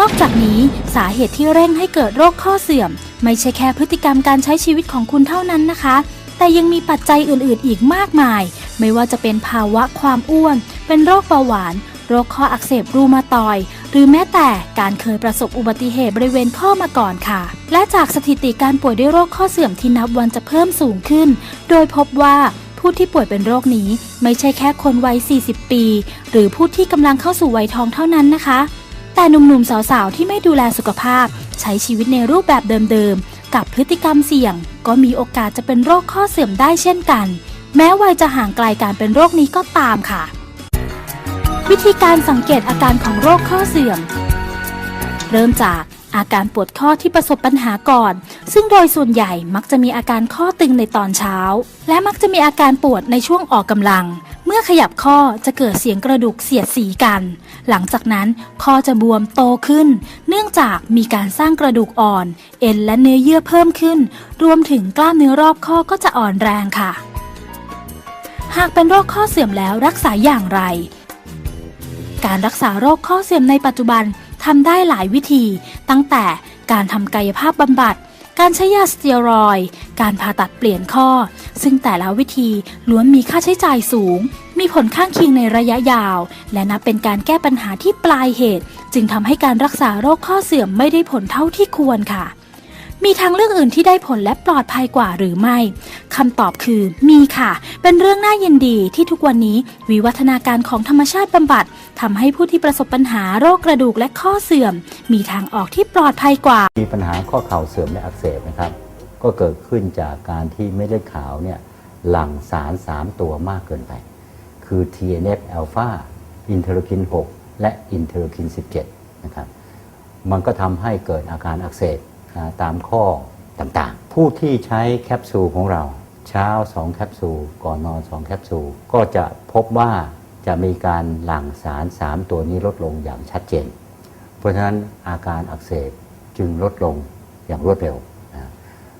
นอกจากนี้สาเหตุที่เร่งให้เกิดโรคข้อเสื่อม ไม่ใช่แค่พฤติกรรมการใช้ชีวิตของคุณเท่านั้นนะคะ แต่ยังมีปัจจัยอื่นๆ อีกมากมาย ไม่ว่าจะเป็นภาวะความอ้วน เป็นโรคเบาหวาน โรคข้ออักเสบรูมาตอยหรือแม้แต่การเคยประสบอุบัติเหตุบริเวณข้อมาก่อนค่ะ และจากสถิติการป่วยด้วยโรคข้อเสื่อมที่นับวันจะเพิ่มสูงขึ้น โดยพบว่าผู้ที่ป่วยเป็นโรคนี้ ไม่ใช่แค่คนวัย 40 ปี หรือผู้ที่กำลังเข้าสู่วัยทองเท่านั้นนะคะ แต่หนุ่มๆสาวๆ ที่ไม่ดูแลสุขภาพ ใช้ชีวิตในรูปแบบเดิมๆ กับพฤติกรรมเสี่ยง ก็มีโอกาสจะเป็นโรคข้อเสื่อมได้เช่นกัน แม้วัยจะห่างไกลการเป็นโรคนี้ก็ตามค่ะ วิธีการสังเกตอาการของโรคข้อเสื่อม เริ่มจากอาการปวดข้อที่ประสบปัญหาก่อน ซึ่งโดยส่วนใหญ่มักจะมีอาการข้อตึงในตอนเช้า และมักจะมีอาการปวดในช่วงออกกำลัง เมื่อขยับข้อจะเกิดเสียงกระดูกเสียดสีกัน หลังจากนั้นข้อจะบวมโตขึ้น เนื่องจากมีการสร้างกระดูกอ่อน เอ็นและเนื้อเยื่อเพิ่มขึ้น รวมถึงกล้ามเนื้อรอบข้อก็จะอ่อนแรงค่ะ หากเป็นโรคข้อเสื่อมแล้วรักษาอย่างไร การรักษาโรคข้อเสื่อมในปัจจุบันทำได้หลายวิธี ตั้งแต่การทำกายภาพบำบัดการใช้ยาสเตียรอยด์การผ่าตัดเปลี่ยนข้อ ซึ่งแต่ละวิธีล้วนมีค่าใช้จ่ายสูง มีผลข้างเคียงในระยะยาว และนับเป็นการแก้ปัญหาที่ปลายเหตุ จึงทำให้การรักษาโรคข้อเสื่อมไม่ได้ผลเท่าที่ควรค่ะ มีทางเลือกอื่นที่ได้ผลและปลอดภัยกว่าหรือไม่คำตอบคือ มีค่ะ เป็นเรื่องน่ายินดีที่ทุกวันนี้วิวัฒนาการของธรรมชาติบำบัดทำให้ผู้ที่ประสบปัญหาโรคกระดูกและข้อเสื่อม มีทางออกที่ปลอดภัยกว่า มีปัญหาข้อเข่าเสื่อมและอักเสบนะครับ ก็เกิดขึ้นจากการที่เม็ดเลือดขาวเนี่ยหลั่งสาร 3 ตัวมากเกินไป คือ TNF อ l p h a อินเทอร์คิน 6 และอินเทอร์คิน 17 นะครับ มันก็ทำให้เกิดอาการอักเสบตามข้อต่างๆ ผู้ที่ใช้แคปซูลของเรา เช้า 2 แคปซูล ก่อนนอน 2 แคปซูล ก็จะพบว่าจะมีการหลั่งสาร 3 ตัวนี้ลดลงอย่างชัดเจน เพราะฉะนั้นอาการอักเสบจึงลดลงอย่างรวดเร็ว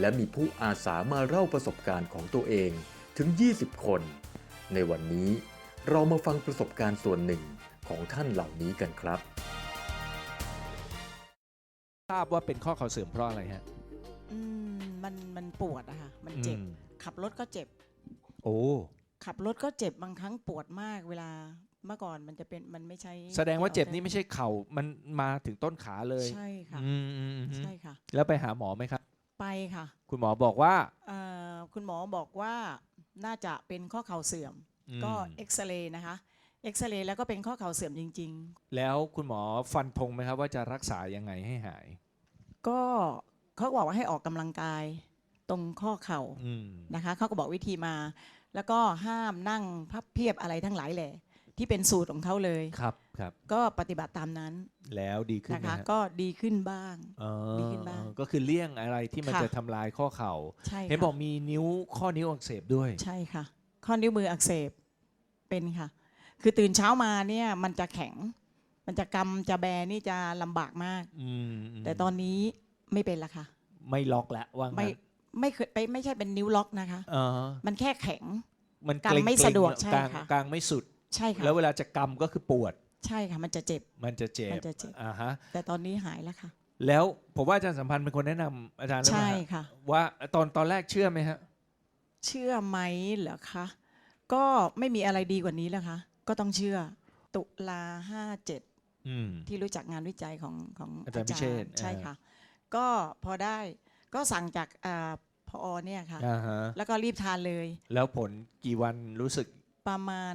และมีผู้อาสามาเล่าประสบการณ์ของตัวเองถึง 20 คน ในวันนี้เรามาฟังประสบการณ์ส่วนหนึ่งของท่านเหล่านี้กันครับ ทราบว่าเป็นข้อเข่าเสื่อมเพราะอะไรฮะ อืมมันมันปวดอะค่ะมันเจ็บ อืม ขับรถก็เจ็บ โอ้ ขับรถก็เจ็บบางครั้งปวดมากเวลาเมื่อก่อนมันจะเป็นมันไม่ใช่แสดงว่าเจ็บนี่ไม่ใช่เข่ามันมาถึงต้นขาเลยใช่ค่ะ อืมอืมอืมใช่ค่ะ แล้วไปหาหมอไหมครับ ไปค่ะคุณหมอบอกว่า เอ่อคุณหมอบอกว่าน่าจะเป็นข้อเข่าเสื่อม อืม ก็เอ็กซเรย์นะคะเอ็กซเรย์แล้วก็เป็นข้อเข่าเสื่อมจริง แล้วคุณหมอฟันธงไหมครับว่าจะรักษายังไงให้หาย ๆ ก็เขาบอกว่าให้ออกกำลังกายตรงข้อเข่าอืม นะคะเขาก็บอกวิธีมา แล้วก็ห้ามนั่งพับเพียบอะไรทั้งหลายแหละที่เป็นสูตรของเขาเลย ครับ ครับ ก็ปฏิบัติตามนั้นแล้วดีขึ้นนะไหมคะฮะก็ดีขึ้นบ้างอ๋อดีขึ้นบ้างก็คือเลี่ยงอะไรที่มันค่ะ จะทำลายข้อเข่า ใช่เห็นค่ะบอกมีนิ้วข้อนิ้วอักเสบด้วย ใช่ค่ะ ข้อนิ้วมืออักเสบเป็นค่ะ คือตื่นเช้ามาเนี่ยมันจะแข็ง มันจะกำจะแบนี่จะลำบากมาก อืมมแต่ตอนนี้ไม่เป็นละค่ะ ไม่ล็อกแล้วว่างั้นไม่ไม่เคยไปไม่ใช่เป็นนิ้วล็อกนะคะ เออมันแค่แข็ง มันกางเร็ไม่ๆสะดวกเนอใช่กลางค่ะ กลางไม่สุด ใช่ค่ะ แล้วเวลาจะกำก็คือปวด ใช่ค่ะมันจะเจ็บ มันจะเจ็บมันจะเจ็บ อ่าฮะแต่ตอนนี้หายแล้วค่ะ แล้วผมว่าอาจารย์สัมพันธ์เป็นคนแนะนำอาจารย์หรือเปใช่ล่าฮะค่ะ ว่าตอนตอนแรกเชื่อไหมฮะ เชื่อไหมเหรอคะ ก็ไม่มีอะไรดีกว่านี้แล้วคะก็ต้องเชื่อ ตุลาห้าเจ็ดอืม ที่รู้จักงานวิจัยของของอาจารย์พิเชษฐ์ใช่อ่าค่ะ ก็พอได้ก็สั่งจากอ่าพอเนี่ยค่ะ อ่าฮะแล้วก็รีบทานเลย แล้วผลกี่วันรู้สึกประมาณ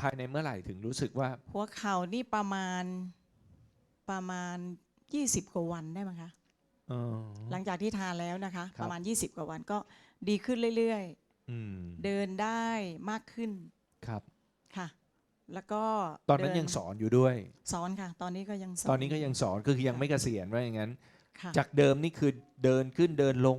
ภายในเมื่อไหร่ถึงรู้สึกว่า หัวเข่านี่ประมาณประมาณ 20 กว่าวันได้ไหมงคะ เออ หลังจากที่ทานแล้วนะคะ ครับ ประมาณ 20 กว่าวันก็ดีขึ้นเรื่อยอืมๆ เดินได้มากขึ้นครับ ค่ะ แล้วก็ตอนนั้นเดิยังสอนอยู่ด้วย สอนค่ะ ตอนนี้ก็ยังสอนตอนนี้ก็ยังสอนก็คือยังไม่เกษียณว่าอย่างนั้น ค่ะจากเดิมนี่คือเดินขึ้นเดินลง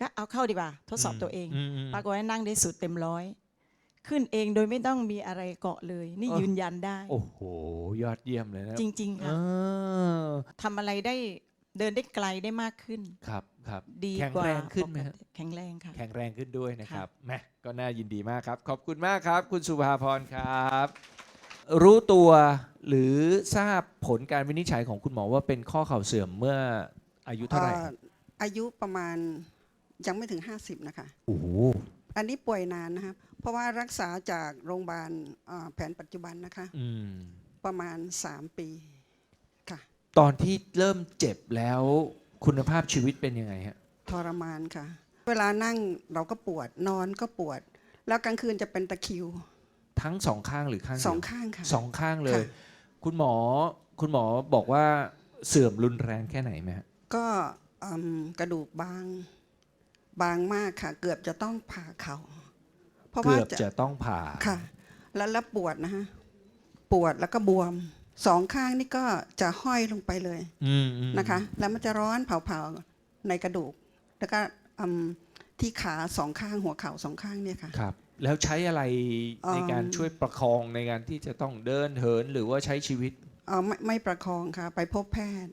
ก็เอาเข้าดีกว่าทดสอบตัวเองมมปรากฏว่านั่งได้สุดเต็มร้อย ขึ้นเองโดยไม่ต้องมีอะไรเกาะเลย นี่เออยืนยันได้ โอ้โห ยอดเยี่ยมเลยนะจริงๆเอค่ะอทำอะไรได้เดินได้ไกลได้มากขึ้น ครับครับดีแข็งกว่าแรงขึ้นไหมฮะปกติแข็งแรงค่ะ แข็งแรงขึ้นด้วยนะครับค่ะแหมก็น่ายินดีมากครับ ขอบคุณมากครับ คุณสุภาพรครับ รู้ตัวหรือทราบผลการวินิจฉัยของคุณหมอว่าเป็นข้อเข่าเสื่อมเมื่ออายุเท่าไหร่อ่ออายุประมาณ ยังไม่ถึง 50 นะคะ โอ้โห อันนี้ป่วยนานนะครับ เพราะว่ารักษาจากโรงพยาบาลอ่าแผนปัจจุบันนะคะ อืม ประมาณ 3 ปีค่ะ ตอนที่เริ่มเจ็บแล้วคุณภาพชีวิตเป็นยังไงฮะ ทรมานค่ะ เวลานั่งเราก็ปวดนอนก็ปวด แล้วกลางคืนจะเป็นตะคริวทั้งสองข้างหรือข้างเดียวสองข้างค่ะ สองข้างเลย ค่ะ คุณหมอคุณหมอบอกว่าเสื่อมรุนแรงแค่ไหนไหมฮะก็อืมกระดูกบาง บางมากค่ะ เกือบจะต้องผ่าเขาเพราะว่าเกือบจะจะต้องผ่าค่ะ แล้วแล้วปวดนะฮะปวดแล้วก็บวมสองข้างนี่ก็จะห้อยลงไปเลยอืมอืมนะคะ แล้วมันจะร้อนเผาๆในกระดูก แล้วก็อืมที่ขาสองข้างหัวเข่าสองข้างเนี่ยค่ะครับ แล้วใช้อะไรเอิ่มในการช่วยประคองในการที่จะต้องเดินเหินหรือว่าใช้ชีวิตเออไม่ไม่ประคองค่ะ ไปพบแพทย์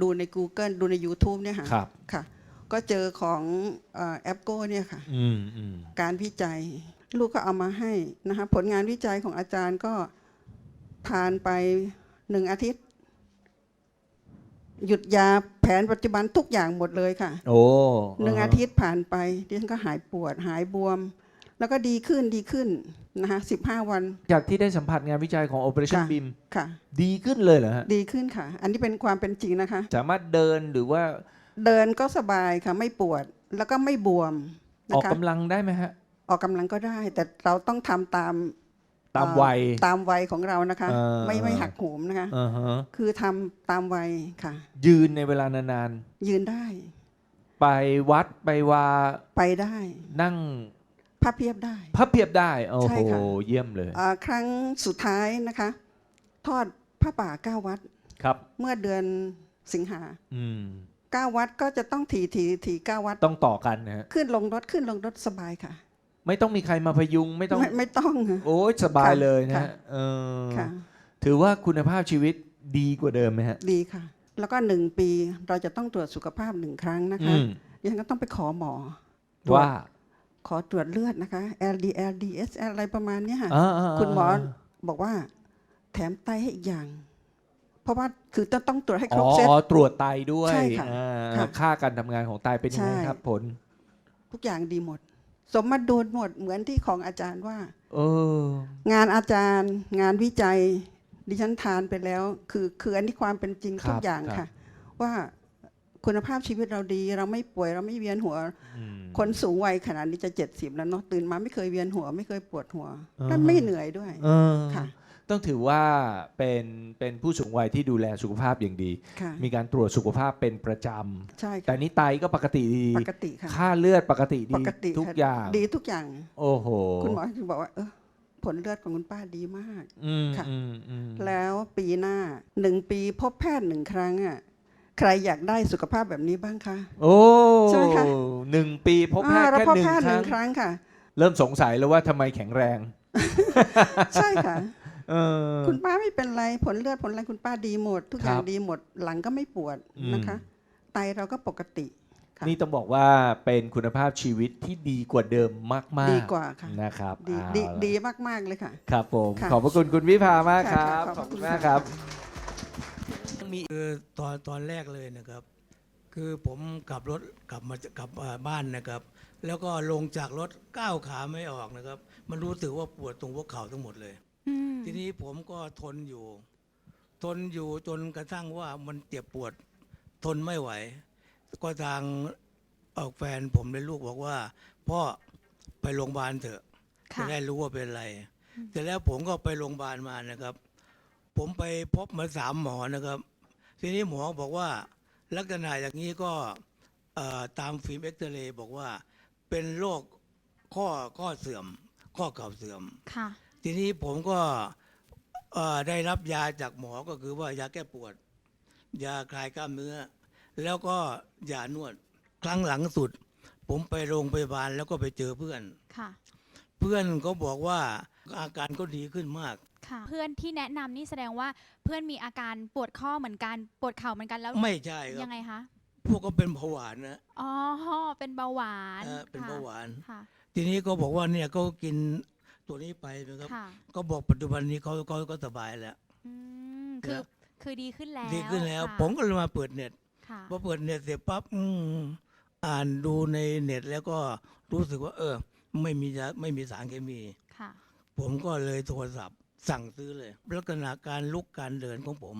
ดูใน Google ดูใน YouTube เนี่ยค่ะครับ ค่ะ ก็เจอของแอปโก้เนี่ยค่ะ อืมอืมการวิจัย ลูกก็เอามาให้นะคะผลงานวิจัยของอาจารย์ก็ทานไปหนึ่งอาทิตย์ หยุดยาแผนปัจจุบันทุกอย่างหมดเลยค่ะโอ้หนึ่งอาทิตย์ผ่านไปดิฉันก็หายปวดหายบวม แล้วก็ดีขึ้นดีขึ้นนะคะสิบห้าวันจากที่ได้สัมผัสงานวิจัยของ Operation ค่ะ BIM ค่ะ ดีขึ้นเลยเหรอฮะ ดีขึ้นค่ะ อันนี้เป็นความเป็นจริงนะคะ สามารถเดินหรือว่าเดินก็สบายค่ะไม่ปวดแล้วก็ไม่บวมอนะอกคะกำลังได้ไหมฮะ ออกกำลังก็ได้ แต่เราต้องทำตามตามเอ่อวัยตามวัยของเรานะคะ เออ ไม่ไม่หักโหมนะคะ อ่าฮะคือทำตามวัยค่ะ ยืนในเวลานานยืนได้ๆ ไปวัดไปวาไปได้ นั่ง พับเพียบได้ พับเพียบได้โอ้ใช่โหค่ะ เยี่ยมเลยอ่าครั้งสุดท้ายนะคะ ทอดผ้าป่าเก้าวัด ครับ เมื่อเดือนสิงหาอืม เก้าวัดก็จะต้องถีถีถีเก้าวัด ต้องต่อกันนะฮะขึ้นลงรถขึ้นลงรถสบายค่ะ ไม่ต้องมีใครมาพยุงไม่ต้อง ไม่ไม่ต้องค่ะ โอ้ยสบายค่ะเลยนะค่ะ ฮะเออค่ะถือว่าคุณภาพชีวิตดีกว่าเดิมไหมฮะดีค่ะ แล้วก็หนึ่งปีเราจะต้องตรวจสุขภาพหนึ่งครั้งนะอืคะมยังก็ต้องไปขอหมอ ตรวจ ว่า ขอตรวจเลือดนะคะ LDL DSL อะไรประมาณเนี้ยค่ะ อ่าๆๆคุณหมอบอกว่า แถมไตให้อีกอย่าง เพราะว่าคือต้องต้องตรวจให้ครอ๋บอเซตตรวจไตด้วยใช่ค่ะอ่าค่ะค่าการทำงานของไตเป็นยังไงใช่ ครับผล ทุกอย่างดีหมด สมดุลหมดเหมือนที่ของอาจารย์ว่า เออ งานอาจารย์ งานวิจัย ดิฉันทานไปแล้ว คือคืออันนี้ความเป็นจริงครับทุกอย่างครับ ค่ะ ว่า คุณภาพชีวิตเราดี เราไม่ป่วยเราไม่เวียนหัวอืมคนสูงวัยขนาดนี้จะเจ็ดสิบแล้วเนาะตื่นมาไม่เคยเวียนหัว ไม่เคยปวดหัวอ่าฮะและไม่เหนื่อยด้วยเออค่ะ ต้องถือว่าเป็นเป็นผู้สูงวัยที่ดูแลสุขภาพอย่างดี ค่ะมีการตรวจสุขภาพเป็นประจใช่ำแต่ค่ะนี่ไตก็ปกติดี ปกติค่ะ ค่าเลือดปกติปดีกติทุกค่ะอย่าง ดีทุกอย่าง โอ้โหคุณหมอถึงบอกว่าเออผลเลือดของคุณป้าดีมาก อืมค่ะ อืมอืมแล้วปีหน้าหนึ่งปีพบแพทย์หนึ่งครั้งอะ ใครอยากได้สุขภาพแบบนี้บ้างคะ โอ้ใช่ไหมคะ หนึ่งปีพบแพทอ่าย์เราแค่พบหนึ่งแพทย์คหรั้นึ่งง ครั้งค่ะ เริ่มสงสัยแล้วว่าทำไมแข็งแรง ใช่ค่ะ เออ คุณป้าไม่เป็นไรผลเลือดผลอะไรคุณป้าดีหมด ทุกอย่างครับดีหมดหลังก็ไม่ปวดอืม นะคะ ไตเราก็ปกติ ค่ะนี่ต้องบอกว่าเป็นคุณภาพชีวิตที่ดีกว่าเดิมมากๆดีกว่าค่ะ นะครับดีเอาดีละดีมาก ๆ เลยค่ะ ครับผม ค่ะขอบพระคุณคุณวิภามากคค่ะรับค่ะขขออบบคุคุณณมากค่ะ ครับคือตอนตอนแรกเลยนะครับ คือผมขับรถกลับมาจากกลับมาบ้านนะครับ แล้วก็ลงจากรถก้าวขาไม่ออกนะครับ มันรู้สึกว่าปวดตรงหัวเข่าทั้งหมดเลย ทีนี้ผมก็ทนอยู่ ทนอยู่จนกระทั่งว่ามันเจ็บปวดทนไม่ไหว ก็ทางออกแฟนผมเลยลูกบอกว่าพ่อไปโรงพยาบาลเถอะจะได้รู้ว่าเป็นอะไรเสร็จแล้วผมก็ไปโรงพยาบาลมานะครับ ผมไปพบมาสามหมอนะครับ ทีนี้หมอบอกว่าลักษณะอย่างนี้ก็เอ่อตามฟิล์มเอ็กซเรย์บอกว่าเป็นโรคข้อข้อเสื่อม ข้อเข่าเสื่อมค่ะทีนี้ผมก็เอ่อได้รับยาจากหมอก็คือว่ายาแก้ปวด ยาคลายกล้ามเนื้อ แล้วก็ยานวดครั้งหลังสุด ผมไปโรงพยาบาลแล้วก็ไปเจอเพื่อนค่ะเพื่อนก็บอกว่าอาการก็ดีขึ้นมากค่ะ เพื่อนที่แนะนำนี่แสดงว่าเพื่อนมีอาการปวดข้อเหมือนกันปวดเข่าเหมือนกันแล้วไม่ใช่ครัยับ งไงคะพวกก็เป็นเบาหวานนะอ๋อเป็นเบาหวานเออเป็นค่ะเบาหวาน ค่ะทีนี้ก็บอกว่าเนี่ยก็กินตัวนี้ไปนะครับ ค่ะก็บอกปัจจุบันนี้เขาเขาก็สบายแล้ว อืมคือคือดีขึ้นแล้วดีขึ้นแล้ว ค่ะผมก็เลยมาเปิดเน็ตค่ะพอเปิดเน็ตเสร็จปั๊บอืมอ่านดูในเน็ตแล้วก็รู้สึกว่า เออ ไม่มียาไม่มีสารเคมี ค่ะ ผมก็เลยโทรศัพท์ สั่งซื้อเลย ลักษณะการลุกการเดินของผม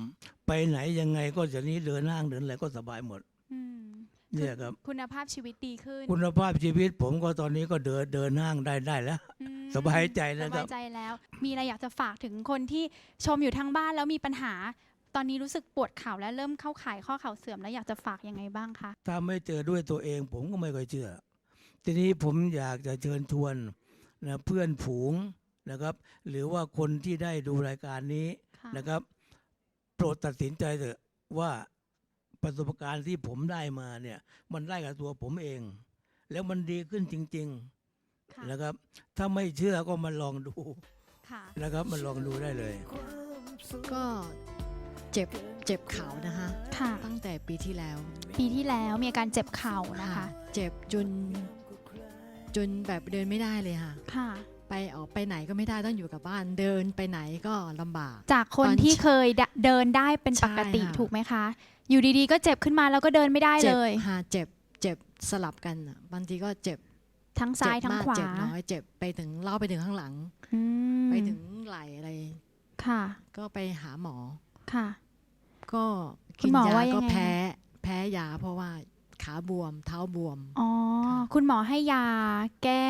ไปไหนยังไงก็จะนี้เดินห้างเดินอะไรก็สบายหมดอืมเนี่ยครับ คุณภาพชีวิตดีขึ้นคุณภาพชีวิตผมก็ตอนนี้ก็เดินเดินห้างได้ได้แล้ว อืมสบายใจสนะครับบายใจแล้ว มีอะไรอยากจะฝากถึงคนที่ชมอยู่ทางบ้านแล้วมีปัญหา ตอนนี้รู้สึกปวดเข่าและเริ่มเข้าข่ายข้อเข่าเสื่อมแล้วอยากจะฝากยังไงบ้างคะถ้าไม่เจอด้วยตัวเองผมก็ไม่ค่อยเชื่อ ทีนี้ผมอยากจะเชิญชวนนะเพื่อนฝูง นะครับ หรือว่าคนที่ได้ดูรายการนี้ค่ะนะครับ โปรดตัดสินใจเถอะว่าประสบการณ์ที่ผมได้มาเนี่ย มันได้กับตัวผมเอง แล้วมันดีขึ้นจริง ค่ะๆนะครับ ถ้าไม่เชื่อก็มาลองดูค่ะ นะครับมาลองดูได้เลย ก็เจ็บเจ็บเข่านะคะ ค่ะ ตั้งแต่ปีที่แล้วปีที่แล้วมีอาการเจ็บเข่านะคะ เจ็บจนจนแบบเดินไม่ได้เลยค่ะ ค่ะ ไปออกไปไหนก็ไม่ได้ต้องอยู่กับบ้าน เดินไปไหนก็ลำบาก จากคนตอนที่เคยเดเดินได้เป็นปกติใช่ค่ะ ถูกไหมคะ อยู่ดีๆ ก็เจ็บขึ้นมาแล้วก็เดินไม่ได้เจ็เลบยค่ะเจ็บเจ็บสลับกันอะบางทีก็เจ็บทั้งซ้ายเจ็บทั้งมากขวาเจ็บน้อยเจ็บไปถึงเล่าไปถึงข้างหลัง อืมไปถึงไหล่อะไร ค่ะก็ไปหาหมอ ค่ะ ก็คุกิณนหมอยาว่ายังก็ไงแพ้แพ้ยาเพราะว่าขาบวมเท้าบวม อ๋อคุณหมอให้ยาแก้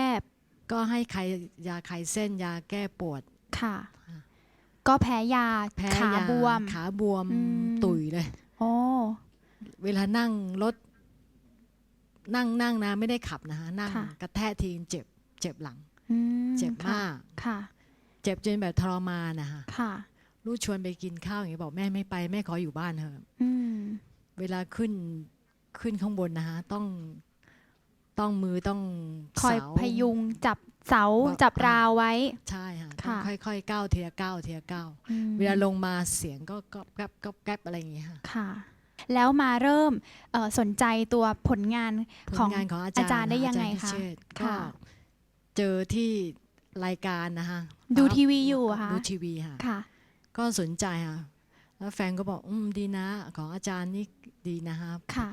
ก็ให้ใครยาคลายเส้นยาแก้ปวด ค่ะค่ะก็แพ้ยาแพ้ขายาบวม ขาบวมอืม ตุยเลย โอ้เวลานั่งรถ นั่งนั่งนะ ไม่ได้ขับนะฮะนั่งค่ะกระแทกทีเจ็บ เจ็บหลัง อืมเจ็บค่ะมาก ค่ะ เจ็บจนแบบทรมานนะฮะค่ะ ลูกชวนไปกินข้าวอย่างนี้บอกแม่ไม่ไปแม่ขออยู่บ้านเถอะ อืม เวลาขึ้นขึ้นข้างบนนะฮะ ต้อง ต้องมือต้องคอยเสา พยุงจับเสาว่า จับราวไว้ ใช่ค่ะต้องค่ะ ค่อยๆก้าวทีละก้าวทีละก้าวอืมเวลาลงมาเสียงก็ก๊อบแก๊บก๊อบแก๊บอะไรอย่างเงี้ยค่ะค่ะ แล้วมาเริ่มเอ่อสนใจตัวผลงาน ผลของงานของอาอาจารย์จารย์ได้นยังไงอาจารคะพิเชษฐ์ก็ค่ะ เจอที่รายการนะคะดูปั๊บทีวีอยู่อะคะดูทีวีค่ะ ค่ะ ก็สนใจค่ะ แล้วแฟนก็บอกอืมดีนะ ของอาจารย์นี่ดีนะครับค่ะ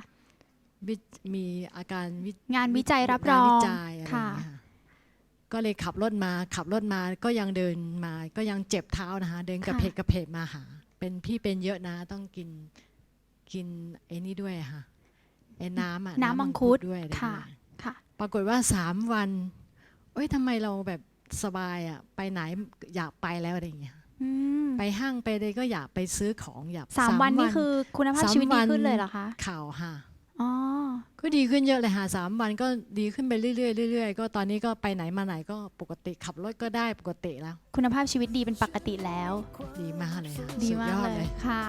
วิมีอาการวิงานวิจัยรับรงานองวิจัยอะไรอย่างค่ะเงี้ยค่ะก็เลยขับรถมาขับรถมาก็ยังเดินมา ก็ยังเจ็บเท้านะคะ เดินกระเพกกระเพกมาหา เป็นพี่เป็นเยอะนะต้องกินกินไอ้นี่ด้วยอะค่ะไอ้น้ำอะน้ำมังคุดด้วยอะไรค่ะด้วย ค่ะ ปรากฏว่าสามวัน เอ้ยทำไมเราแบบสบายอะไปไหนอยากไปแล้วอะไรอย่างเงี้ย อืมไปห้างไปเลยก็อยากไปซื้อของอยากสามวันนี่คือคุณภาพสามชีวิตดีวันขึ้นเลยเหรอคะ ข่าวค่ะ อ๋อ ก็ดีขึ้นเยอะเลยค่ะสามวันก็ดีขึ้นไปเรื่อยๆเรื่อยๆ ก็ตอนนี้ก็ไปไหนมาไหนก็ปกติขับรถก็ได้ปกติแล้ว คุณภาพชีวิตดีเป็นปกติแล้ว ดีมากเลยค่ะดีสุมากยอเลย ค่ะ